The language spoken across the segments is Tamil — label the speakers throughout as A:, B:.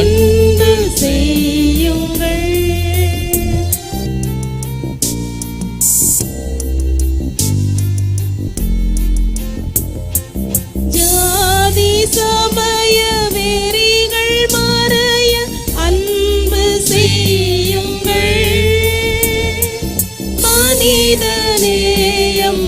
A: அன்பு செய்யுங்கள். ஜாதி சமய வெறிகள் மறைய அன்பு செய்யுங்கள். மனித நேயம்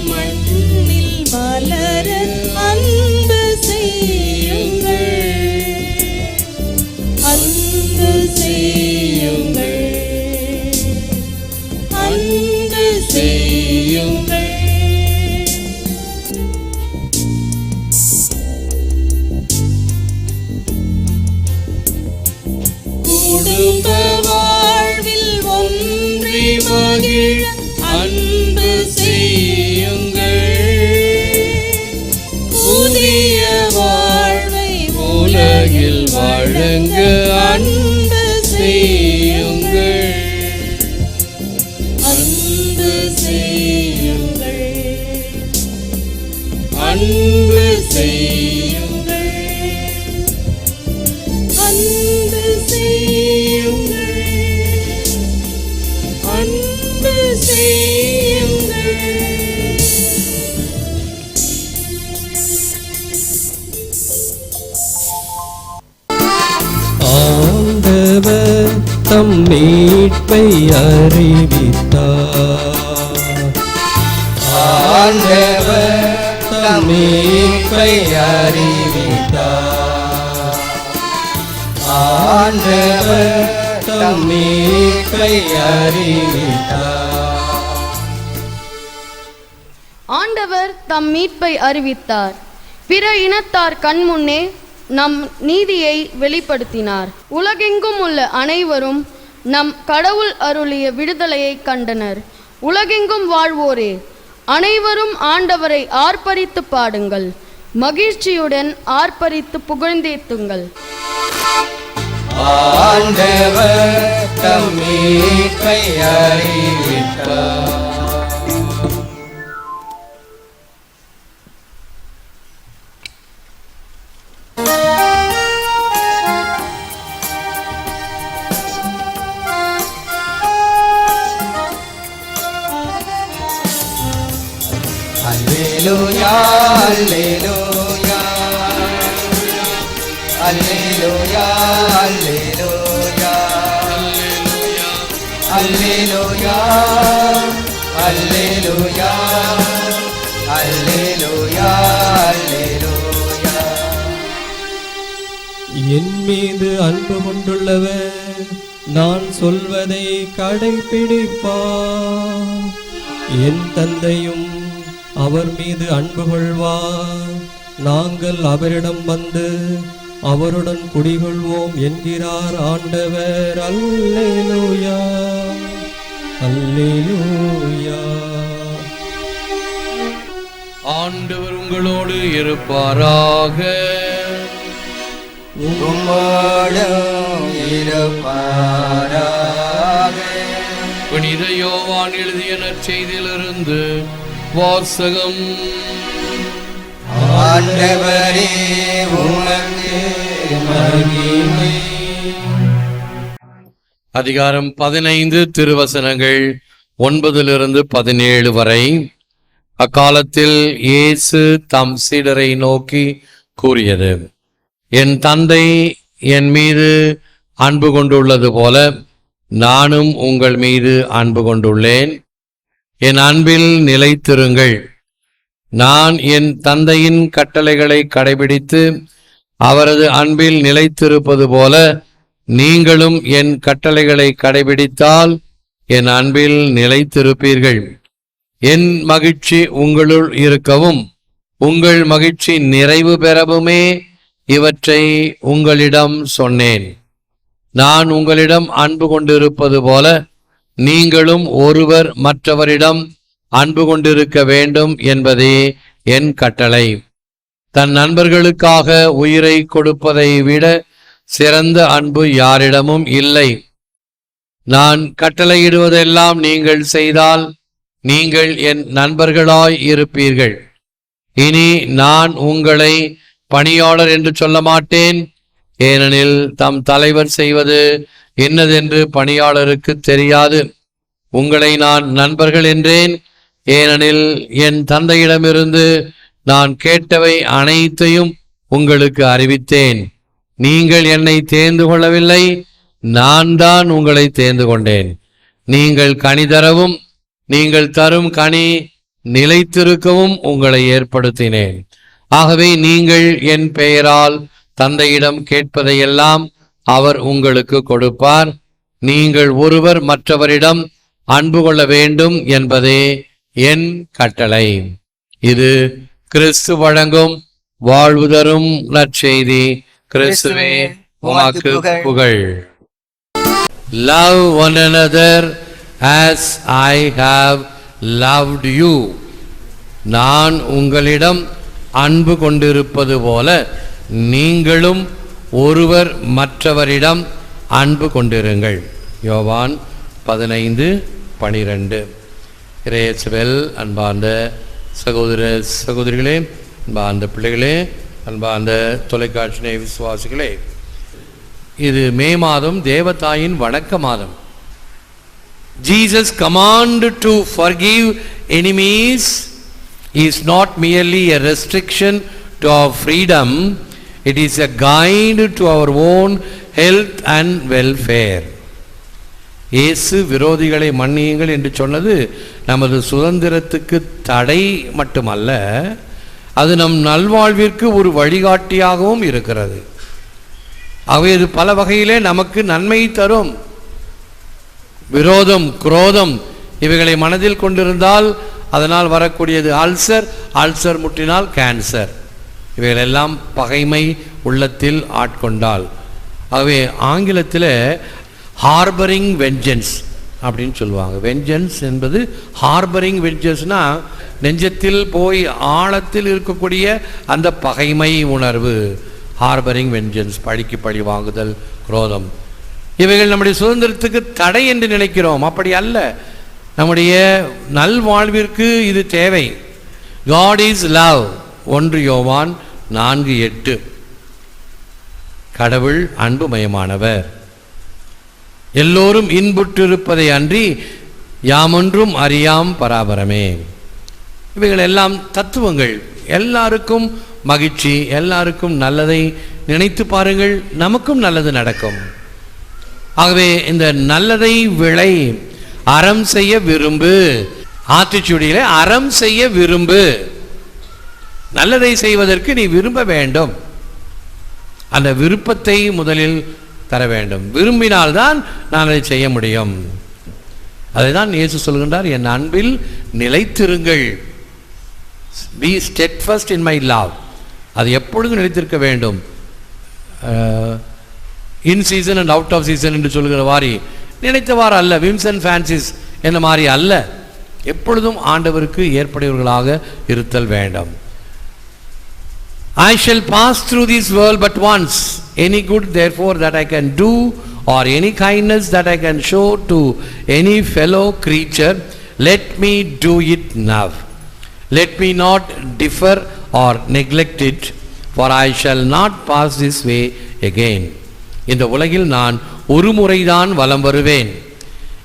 A: குடும்ப வாழ்வில் ஒன்றி மகிழ அன்பு செய்யுங்கள். புதிய வாழ்வை உலகில் வழங்க அன்பு செய்யுங்கள். அன்பு செய்யுங்கள். அன்பு செய்யுங்கள்.
B: மீட்பை அறிவித்தார் ஆண்டவர் மீட்பை அறிவித்தார் ஆண்டவர் மீட்பை அறிவித்தார்.
C: ஆண்டவர் தம் மீட்பை அறிவித்தார். பிற இனத்தார் கண்முன்னே நம் நீதியை வெளிப்படுத்தினார். உலகெங்கும் உள்ள அனைவரும் நம் கடவுள் அருளிய விடுதலையை கண்டனர். உலகெங்கும் வாழ்வோரே அனைவரும் ஆண்டவரை ஆர்ப்பரித்து பாடுங்கள். மகிழ்ச்சியுடன் ஆர்ப்பரித்து புகழ்ந்தேத்துங்கள்.
B: ஆண்டவர் தம் அறிவித்தார். அல்லேலூயா என் மீது அன்பு கொண்டுள்ளவர் நான் சொல்வதை கடைபிடிப்பான் என் தந்தையும் அவர் மீது அன்பு கொள்வார். நாங்கள் அவரிடம் வந்து அவருடன் குடிகொள்வோம் என்கிறார் ஆண்டவர். அல்லேலூயா. அல்லேலூயா.
D: ஆண்டவர் உங்களோடு இருப்பாராக. புனித யோவான் எழுதிய நற்செய்தியிலிருந்து வாசகம்
B: ஆண்டவரே உமக்கு மகிமை.
D: அதிகாரம் பதினைந்து திருவசனங்கள் ஒன்பதிலிருந்து பதினேழு வரை. அக்காலத்தில் இயேசு தம் சீடரை நோக்கி கூறியது என் தந்தை என் மீது அன்பு கொண்டுள்ளது போல நானும் உங்கள் மீது அன்பு கொண்டுள்ளேன். என் அன்பில் நிலைத்திருங்கள். நான் என் தந்தையின் கட்டளைகளை கடைபிடித்து அவரது அன்பில் நிலைத்திருப்பது போல நீங்களும் என் கட்டளைகளை கடைபிடித்தால் என் அன்பில் நிலைத்திருப்பீர்கள். என் மகிழ்ச்சி உங்களுள் இருக்கவும் உங்கள் மகிழ்ச்சி நிறைவு பெறவுமே இவற்றை உங்களிடம் சொன்னேன். நான் உங்களிடம் அன்பு கொண்டிருப்பது போல நீங்களும் ஒருவர் மற்றவரிடம் அன்பு கொண்டிருக்க வேண்டும் என்பதே என் கட்டளை. தன் நண்பர்களுக்காக உயிரை கொடுப்பதை விட சிறந்த அன்பு யாரிடமும் இல்லை. நான் கட்டளையிடுவதெல்லாம் நீங்கள் செய்தால் நீங்கள் என் நண்பர்களாய் இருப்பீர்கள். இனி நான் உங்களை பணியாளர் என்று சொல்ல மாட்டேன். ஏனெனில் தம் தலைவர் செய்வது என்னதென்று பணியாளருக்கு தெரியாது. உங்களை நான் நண்பர்கள் என்றேன். ஏனெனில் என் தந்தையிடமிருந்து நான் கேட்டவை அனைத்தையும் உங்களுக்கு அறிவித்தேன். நீங்கள் என்னை தேர்ந்து கொள்ளவில்லை. நான் தான் உங்களை தேர்ந்து கொண்டேன். நீங்கள் கனி தரவும் நீங்கள் தரும் கனி நிலைத்திருக்கவும் உங்களை ஏற்படுத்தினேன். ஆகவே நீங்கள் என் பெயரால் தந்தையிடம் கேட்பதையெல்லாம் அவர் உங்களுக்கு கொடுப்பார். நீங்கள் ஒருவர் மற்றவரிடம் அன்பு கொள்ள வேண்டும் என்பதே என் கட்டளை. இது கிறிஸ்து வழங்கும் வாழ்வு தரும் நற்செய்தி. கிறிஸ்துவே உமாக்கு புகழ். Love one another as I have loved you நான் உங்களிடம் அன்பு கொண்டிருப்பது போல நீங்களும் ஒருவர் மற்றவரிடம் அன்பு கொண்டிருங்கள். யோவான் பதினைந்து பனிரெண்டு. இறையச்சுவல் அன்பார்ந்த சகோதர சகோதரிகளே அன்பார்ந்த பிள்ளைகளே அன்பார்ந்த தொலைக்காட்சி விசுவாசிகளே இது மே மாதம் தேவதாயின் வணக்க மாதம். Jesus command to forgive enemies is not merely a restriction to our freedom it is a guide to our own health and welfare. இயேசு விரோதிகளை மன்னியுங்கள் என்று சொன்னது நமது சுதந்திரத்துக்கு தடை மட்டுமல்ல அது நம் நல்வாழ்விற்கு ஒரு வழிகாட்டியாகவும் இருக்கிறது. அவை இது பல வகையிலே நமக்கு நன்மை தரும். விரோதம் குரோதம் இவைகளை மனதில் கொண்டிருந்தால் அதனால் வரக்கூடியது அல்சர் அல்சர் முட்டினால் கேன்சர். இவைகளெல்லாம் பகைமை உள்ளத்தில் ஆட்கொண்டால் ஆகவே ஆங்கிலத்தில் ஹார்பரிங் வெஞ்சன்ஸ் அப்படின்னு சொல்லுவாங்க. வெஞ்சன்ஸ் என்பது ஹார்பரிங் வெஞ்சன்ஸ்னா நெஞ்சத்தில் போய் ஆழத்தில் இருக்கக்கூடிய அந்த பகைமை உணர்வு. ஹார்பரிங் வெஞ்சன்ஸ் பழிக்கு பழி வாங்குதல் குரோதம். இவைகள் நம்முடைய சுதந்திரத்துக்கு தடை என்று நினைக்கிறோம். அப்படி அல்ல. நம்முடைய நல்வாழ்விற்கு இது தேவை. காட் இஸ் லவ் ஒன்று யோவான் நான்கு எட்டு. கடவுள் அன்புமயமானவர். எல்லோரும் இன்புற்றிருப்பதை அன்றி யாமொன்றும் அறியாம் பராபரமே. இவைகள் எல்லாம் தத்துவங்கள். எல்லாருக்கும் மகிழ்ச்சி எல்லாருக்கும் நல்லதை நினைத்து பாருங்கள் நமக்கும் நல்லது நடக்கும். ஆகவே இந்த நல்லதை விளை அறம் செய்ய விரும்பு. ஆத்திச்சுடியில் அறம் செய்ய விரும்பு. நல்லதை செய்வதற்கு நீ விரும்ப வேண்டும். அந்த விருப்பத்தை முதலில் தர வேண்டும். விரும்பினால்தான் நான் அதை செய்ய முடியும். அதைதான் இயேசு சொல்கின்றார் என் அன்பில் நிலைத்திருங்கள். Be steadfast in my love அது எப்பொழுதும் நிலைத்திருக்க வேண்டும். In season and out of season என்று சொல்கிற வாரி நினைத்தவாறு அல்ல. விம்ஸ் அண்ட் ஃபேன்சிஸ் என்ன மாதிரி அல்ல. எப்பொழுதும் ஆண்டவருக்கு ஏற்படையவர்களாக இருத்தல் வேண்டும். I shall pass through this world but once. Any good, therefore, that I can do, or any kindness that I can show to any fellow creature, let me do it now. Let me not differ or neglect it, for I shall not pass this way again. இந்த உலகில் நான் ஒரு முறைதான் வலம் வருவேன்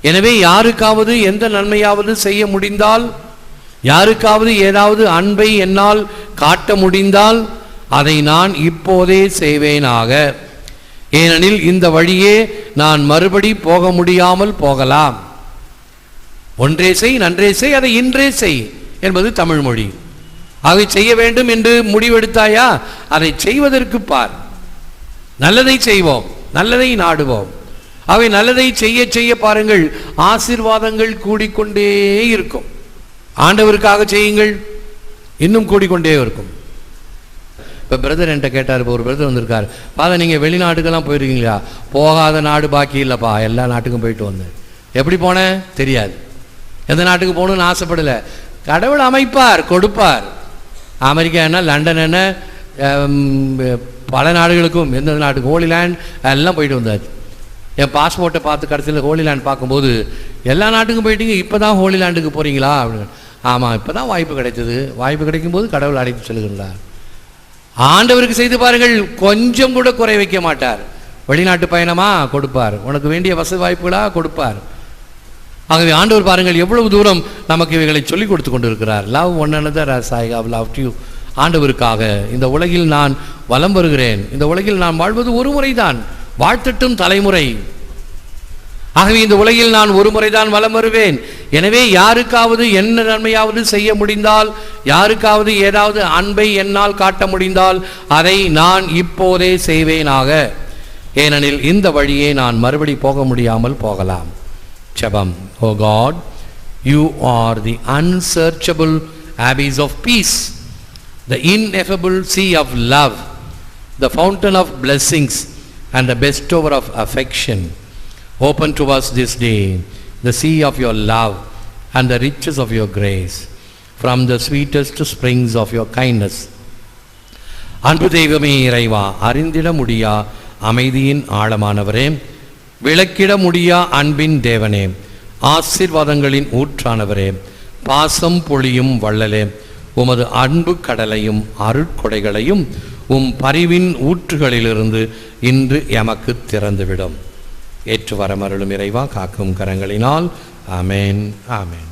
D: எனவே யாருக்காவது எந்த நன்மையாவது செய்ய முடிந்தால் யாருக்காவது ஏதாவது அன்பை என்னால் காட்ட முடிந்தால் அதை நான் இப்போதே செய்வேனாக. ஏனெனில் இந்த வழியே நான் மறுபடி போக முடியாமல் போகலாம். ஒன்றே செய் நன்றே செய் அதை இன்றே செய் என்பது தமிழ் மொழி. அதை செய்ய வேண்டும் என்று முடிவெடுத்தாயா? அதை செய்வதற்கு பார். நல்லதை செய்வோம் நல்லதை நாடுவோம். அவை நல்லதை செய்ய செய்ய பாருங்கள் ஆசீர்வாதங்கள் கூடிக்கொண்டே இருக்கும். ஆண்டவருக்காக செய்யுங்கள். இன்னும் கூடிக்கொண்டே இருக்கும். இப்போ பிரதர் என்கிட்ட கேட்டார் இப்போ ஒரு பிரதர் வந்திருக்கார். பாதை நீங்கள் வெளிநாட்டுக்கெல்லாம் போயிருக்கீங்களா? போகாத நாடு பாக்கி இல்லைப்பா. எல்லா நாட்டுக்கும் போயிட்டு வந்தேன். எப்படி போனேன் தெரியாது. எந்த நாட்டுக்கு போகணும்னு ஆசைப்படலை. கடவுள் அமைப்பார் கொடுப்பார். அமெரிக்கா என்ன? லண்டன் என்ன? பல நாடுகளுக்கும் எந்த நாட்டுக்கு ஹோலி லேண்ட் எல்லாம் போயிட்டு வந்தாச்சு. என் பாஸ்போர்ட்டை பார்த்து கடைசியில் ஹோலிலேண்ட் பார்க்கும்போது எல்லா நாட்டுக்கும் போயிட்டீங்க. இப்போ தான் ஹோலிலேண்டுக்கு போகிறீங்களா அப்படின்னு. ஆமாம் இப்போ தான் வாய்ப்பு கிடைத்தது வாய்ப்பு கிடைக்கும்போது கடவுள் அழைத்து செல்கின்றார் ஆண்டவருக்கு செய்து பாருங்கள் கொஞ்சம் கூட குறை வைக்க மாட்டார். வெளிநாட்டு பயணமா? கொடுப்பார். உனக்கு வேண்டிய வசதி வாய்ப்புகளா? கொடுப்பார். ஆகவே ஆண்டவர் பாருங்கள் எவ்வளவு தூரம் நமக்கு இவைகளை சொல்லிக் கொடுத்து கொண்டிருக்கிறார். Love one another as have love loved ஆண்டவருக்காக இந்த உலகில் நான் வலம் வருகிறேன். இந்த உலகில் நான் வாழ்வது ஒரு முறைதான். வாழ்த்தட்டும் தலைமுறை. ஆகவே இந்த உலகில் நான் ஒரு முறைதான் வலம் வருவேன். எனவே யாருக்காவது என்ன நன்மையாவது செய்ய முடிந்தால் யாருக்காவது ஏதாவது அன்பை என்னால் காட்ட முடிந்தால் அதை நான் இப்போதே செய்வேனாக. ஏனெனில் இந்த வழியே நான் மறுபடி போக முடியாமல் போகலாம். செபம் O God you are the unsearchable of peace the ineffable sea of love the fountain of blessings and the bestower of affection Open to us this day the sea of your love and the riches of your grace from the sweetest springs of your kindness. அன்பு தெய்வமே இறைவா அறிந்திட முடியா அமைதியின் ஆழமானவரே. விளக்கிட முடியா அன்பின் தேவனே. ஆசிர்வாதங்களின் ஊற்றானவரே. பாசம் பொழியும் வள்ளலே. உமது அன்பு கடலையும் அருட்கொடைகளையும் உம் பரிவின் ஊற்றுகளிலிருந்து இன்று எமக்கு திறந்துவிடும். ஏற்று வரமருளும் இறைவா காக்கும் கரங்களினால். ஆமேன். ஆமேன்.